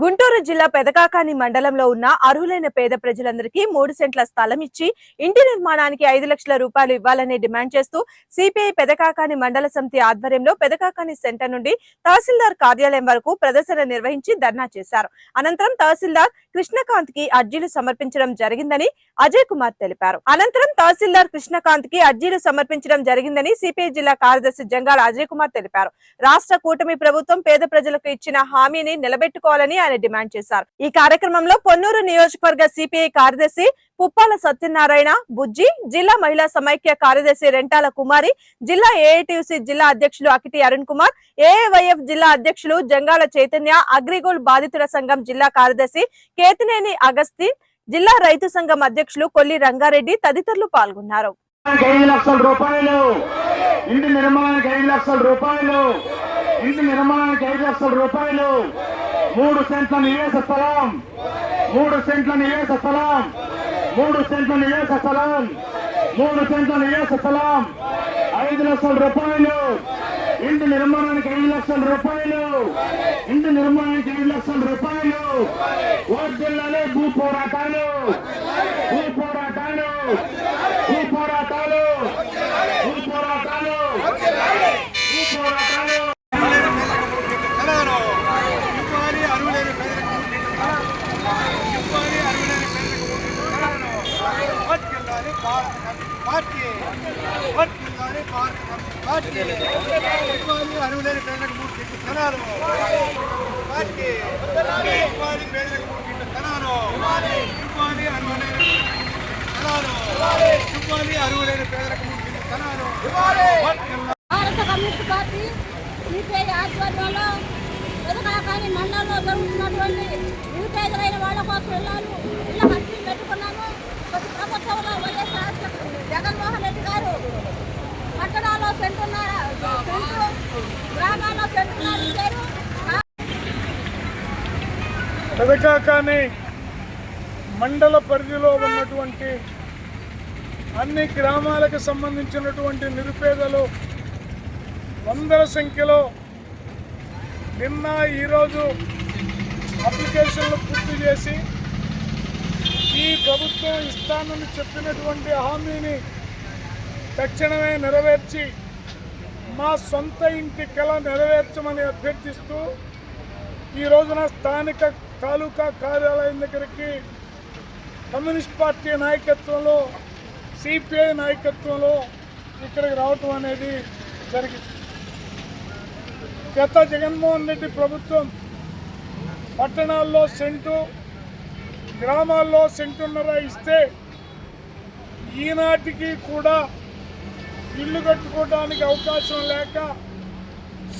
గుంటూరు జిల్లా పెదకాకాని మండలంలో ఉన్న అర్హులైన పేద ప్రజలందరికీ మూడు సెంట్ల స్థలం ఇచ్చి ఇంటి నిర్మాణానికి ఐదు లక్షల రూపాయలు ఇవ్వాలని డిమాండ్ చేస్తూ సిపిఐ పెదకాకాని మండల సమితి ఆధ్వర్యంలో పెదకాకాని సెంటర్ నుండి తహసీల్దార్ కార్యాలయం వరకు ప్రదర్శన నిర్వహించి ధర్నా చేశారు. అనంతరం తహసీల్దార్ కృష్ణకాంత్కి అర్జీలు సమర్పించడం జరిగిందని అజయ్ కుమార్ తెలిపారు. అనంతరం తహసీల్దార్ కృష్ణకాంత్కి అర్జీలు సమర్పించడం జరిగిందని సిపిఐ జిల్లా కార్యదర్శి జంగాల అజయ్ కుమార్ తెలిపారు. రాష్ట్ర కూటమి ప్రభుత్వం పేద ప్రజలకు ఇచ్చిన హామీని నిలబెట్టుకోవాలని ఆయన డిమాండ్ చేశారు. ఈ కార్యక్రమంలో పొన్నూరు నియోజకవర్గ సిపిఐ కార్యదర్శి పుప్పాల సత్యనారాయణ బుజ్జి జిల్లా మహిళా సమైక్య కార్యదర్శి రెంటాల కుమారి జిల్లా ఏఐటిసి జిల్లా అధ్యక్షులు అకిటి అరుణ్ కుమార్ ఏఐవైఎఫ్ జిల్లా అధ్యక్షులు జంగాల చైతన్య అగ్రిగోల్డ్ బాధితుల సంఘం జిల్లా కార్యదర్శి కేతినేని అగస్తి జిల్లా రైతు సంఘం అధ్యక్షులు కొల్లి రంగారెడ్డి తదితరులు పాల్గొన్నారు. లక్షల రూపాయలు. ఇంటి నిర్మాణానికి ఐదు లక్షల రూపాయలు. ఇంటి నిర్మాణానికి ఐదు లక్షల రూపాయలు. మూడు సెంట్ల నివేశ స్థలం. మూడు సెంట్ల నివేశ స్థలం. మూడు సెంట్ల నివేశ స్థలం. మూడు సెంట్ల నివేశ స్థలం. ఐదు లక్షల రూపాయలు. ఇంటి నిర్మాణానికి ఐదు లక్షల రూపాయలు. ఇంటి నిర్మాణానికి ఐదు లక్షల రూపాయలు. జిల్లాలో భూ పోరాటాలు. భూ పోరాటాలు భూ పోరాటాలు భూ పోరాటాలు భూ పోరాటాలు కలవరు ఇంకోరి అరువులేని పేదలకు ఇంకోరి అరువులేని పేదలకు కలవరు పట్టుకెళ్ళాలి భారత కమ్యూనిస్ట్ పార్టీ పార్టీ ఇంకోరి పేదలకు మూడు సీట్లు కలవరు పార్టీ పేదలకు మూడు అరువులేని పేదలకు మూడు భారత కమ్యూనిస్ట్ పార్టీ సిపిఐ ఆధ్వర్యంలో ఎదగాకాని మండలంలో జరుగుతున్నటువంటి నిరుపేదలైన వాళ్ళ కోసం ఇళ్ళాలు ఇళ్ళ ఖర్చులు పెట్టుకున్నాము. ప్రతి ప్రభుత్వంలో వైఎస్ఆర్ జగన్మోహన్ రెడ్డి గారు పట్టణాల్లో సెంటున్నర సెంటు గ్రామాల్లో సెంటున్నర ఇచ్చారు మండల పరిధిలో ఉన్నటువంటి అన్ని గ్రామాలకు సంబంధించినటువంటి నిరుపేదలు వందల సంఖ్యలో నిన్న ఈరోజు అప్లికేషన్లు పూర్తి చేసి ఈ ప్రభుత్వం ఇస్తానని చెప్పినటువంటి హామీని తక్షణమే నెరవేర్చి మా సొంత ఇంటి కళ నెరవేర్చమని అభ్యర్థిస్తూ ఈ రోజున స్థానిక తాలూకా కార్యాలయం దగ్గరికి కమ్యూనిస్ట్ పార్టీ నాయకత్వంలో సిపిఐ నాయకత్వంలో ఇక్కడికి రావటం అనేది జరిగింది. గత జగన్మోహన్ రెడ్డి ప్రభుత్వం పట్టణాల్లో సెంటు గ్రామాల్లో సెంటున్నర ఇస్తే ఈనాటికి కూడా ఇల్లు కట్టుకోవడానికి అవకాశం లేక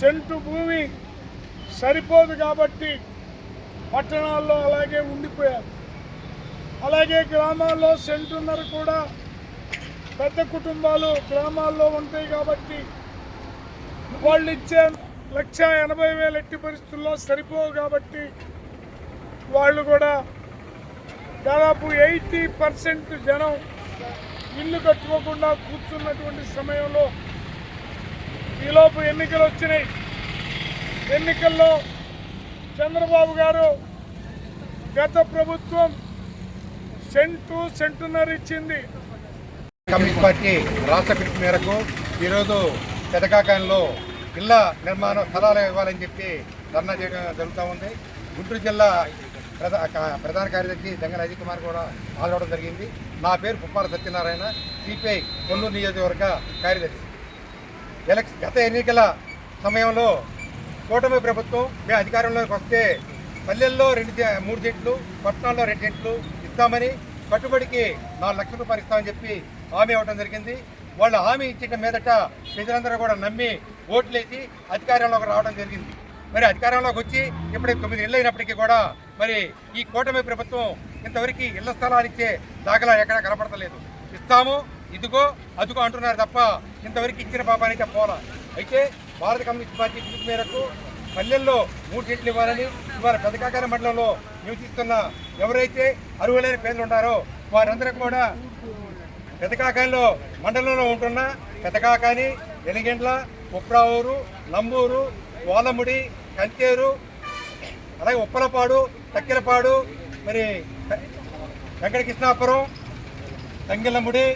సెంటు భూమి సరిపోదు కాబట్టి పట్టణాల్లో అలాగే ఉండిపోయారు. అలాగే గ్రామాల్లో సెంటున్నర కూడా పెద్ద కుటుంబాలు గ్రామాల్లో ఉంటాయి కాబట్టి వాళ్ళు ఇచ్చే లక్ష ఎనభై వేల ఎట్టి పరిస్థితుల్లో సరిపోవు కాబట్టి వాళ్ళు కూడా దాదాపు ఎయిటీ పర్సెంట్ జనం ఇల్లు కట్టుకోకుండా కూర్చున్నటువంటి సమయంలో ఈలోపు ఎన్నికలు వచ్చినాయి. ఎన్నికల్లో చంద్రబాబు గారు గత ప్రభుత్వం సెంటు సెంటున్నర ఇచ్చింది. కమ్యూనిస్ట్ పార్టీ రాష్ట్ర పిలుపు మేరకు ఈరోజు పెదకాకాయంలో ఇళ్ళ నిర్మాణ స్థలాలు ఇవ్వాలని చెప్పి ధర్నా చేయడం జరుగుతూ ఉంది. గుంటూరు జిల్లా ప్రధాన కార్యదర్శి దంగన అజిత్ కుమార్ కూడా హాజరవడం జరిగింది. నా పేరు పుప్పాల సత్యనారాయణ సిపిఐ కొల్లూరు నియోజకవర్గ కార్యదర్శి. ఎలక్ష గత ఎన్నికల సమయంలో కూటమి ప్రభుత్వం మేము అధికారంలోకి వస్తే పల్లెల్లో రెండు మూడు సెంట్లు పట్టణాల్లో రెండు సెంట్లు ఇస్తామని కట్టుబడికి నాలుగు లక్షల రూపాయలు ఇస్తామని చెప్పి హామీ ఇవ్వడం జరిగింది. వాళ్ళు హామీ ఇచ్చిన మీదట ప్రజలందరూ కూడా నమ్మి ఓట్లేసి అధికారంలోకి రావడం జరిగింది. మరి అధికారంలోకి వచ్చి ఇప్పుడు తొమ్మిది నెలలు అయినప్పటికీ కూడా మరి ఈ కూటమి ప్రభుత్వం ఇంతవరకు ఇళ్ళ స్థలాలు ఇచ్చే దాఖలా ఎక్కడా కనపడతలేదు. ఇస్తాము ఇదిగో అదుగో అంటున్నారు తప్ప ఇంతవరకు ఇచ్చిన పాపానికి పోలా. అయితే భారత కమ్యూనిస్ట్ పార్టీ పిలుపు మేరకు పల్లెల్లో మూడు సీట్లు ఇవ్వాలని ఇవాళ పెదకాకార మండలంలో నివసిస్తున్న ఎవరైతే అర్హులైన పేదలు ఉన్నారో వారందరూ కూడా పెదకాకాయలో మండలంలో ఉంటున్న పెదకాకాని ఎనిగెండ్ల ఉప్రావూరు నంబూరు ఓలముడి కంకేరు అలాగే ఉప్పలపాడు తక్కెలపాడు మరి వెంకట కృష్ణాపురం తంగిలముడి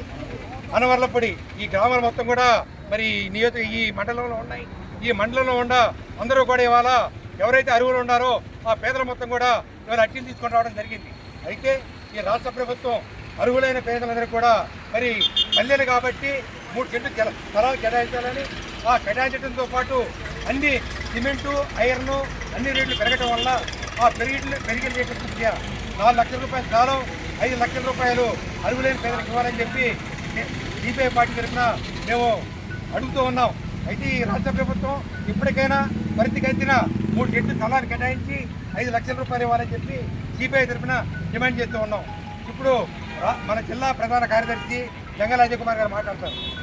అనవర్లపొడి ఈ గ్రామాలు మొత్తం కూడా మరి నియోజక ఈ మండలంలో ఉన్నాయి. ఈ మండలంలో ఉన్న అందరూ కూడా ఇవాళ ఎవరైతే అరువులు ఉన్నారో ఆ పేదల మొత్తం కూడా ఇవాళ అట్టిని తీసుకొని రావడం జరిగింది. అయితే ఈ రాష్ట్ర ప్రభుత్వం అర్హులైన పేదలందరూ కూడా మరి పల్లెలు కాబట్టి మూడు చెట్లు జల- స్థలాలు కేటాయించాలని ఆ కేటాయించడంతో పాటు అన్ని సిమెంటు ఐరన్ అన్ని రేట్లు పెరగటం వల్ల ఆ పెరిగి పెరిగిన రేట్ల దృష్ట్యా నాలుగు లక్షల రూపాయల స్థలం ఐదు లక్షల రూపాయలు అర్హులైన పేదలకు ఇవ్వాలని చెప్పి సిపిఐ పార్టీ తరఫున మేము అడుగుతూ ఉన్నాం. అయితే ఈ రాష్ట్ర ప్రభుత్వం ఇప్పటికైనా పరిస్థితికెత్తిన మూడు చెట్లు స్థలాన్ని కేటాయించి ఐదు లక్షల రూపాయలు ఇవ్వాలని చెప్పి సిపిఐ తరఫున డిమాండ్ చేస్తూ ఉన్నాం. ఇప్పుడు రా- మన జిల్లా ప్రధాన కార్యదర్శి జంగల అజయ్ కుమార్ గారు మాట్లాడతారు.